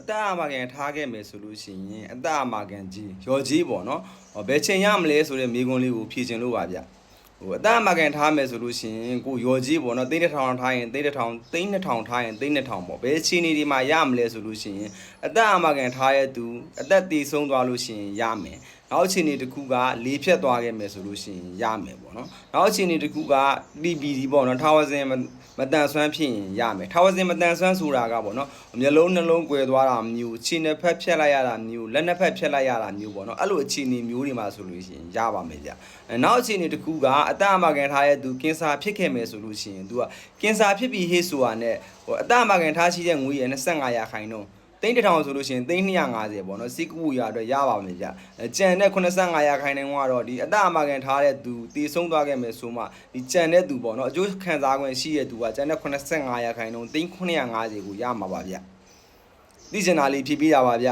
အသက်အာမခံထားခဲ့မယ်ဆိုလို့ရှိရင်အသက်အာမခံကြီးရော်ကြီးပေါ့နော်ဟောဘယ်ချိန်ရမလဲဆိုတဲ့မိကွန်းလေးကိုဖြည့်ချင်လို့ပါဗျဟိုအသက်အာမခံထားမယ်ဆိုလို့ရှိရင်ကိုရော်ကြီးပေါ့နော်သိန်းတစ်ထောင်ထားရင်သိန်းတစ်ထောင်သိန်းနှစ်ထောင်ထားရင်သိန်းနှစ်ထောင်ပေါ့ဘယ်ချိန်နေဒီမှာရမလဲဆိုလို့ရှိရင်အသက်အာမခံထားရဲ့သူအသက်တည်ဆုံးသွားလို့ရှိရင်ရမယ် နောက်ချိန်နေတစ်ခုကလေဖြတ်သွားခဲ့မယ်ဆိုလို့ရှိရင်ရမယ်ပေါ့နော်နောက်ချိန်နေတစ်ခုက DPD ပေါ့နော်ထာဝစဉ်မမတန်ဆွမ်းဖြစ်ရင်ရမယ်ထာဝစဉ်မတန်ဆွမ်းဆိုတာကပေါ့နော်မျက်လုံးနှလုံးကွယ်သွားတာမျိုးခြေနှစ်ဖက်ဖြတ်လိုက်ရတာမျိုးလက်နှစ်ဖက်ဖြတ်လိုက်ရတာမျိုးပေါ့နော်အဲ့လိုအခြေအနေမျိုးတွေမှာဆိုလို့ရှိရင်ရပါမယ်ဗျအဲနောက်အခြေအနေတစ်ခုကအတအမကန်ထားရဲ့သူကင်ဆာဖြစ်ခဲ့မယ်ဆိုလို့ရှိရင် तू ကကင်ဆာဖြစ်ပြီးဟေ့ဆိုတာနဲ့ဟိုအတအမကန်ထားရှိတဲ့ငွေရဲ့25ရာခိုင်နှုန်း သိန်းတစ်ထောင်ဆိုလို့ရှိရင်သိန်း250ပေါ့နော်စီကူရအတွက်ရပါမယ်ဗျအဲကြံတဲ့85ရာခိုင်နှုန်းကတော့ဒီအတအမကန်ထားတဲ့သူတည်ဆုံးသွားခဲ့မယ်ဆိုမှဒီကြံတဲ့သူပေါ့နော်အကျိုးခံစား권ရှိတဲ့သူကကြံတဲ့85ရာခိုင်နှုန်းသိန်း950ကိုရမှာပါဗျသိချင်တာလေးဖြည့်ပေးတာပါဗျ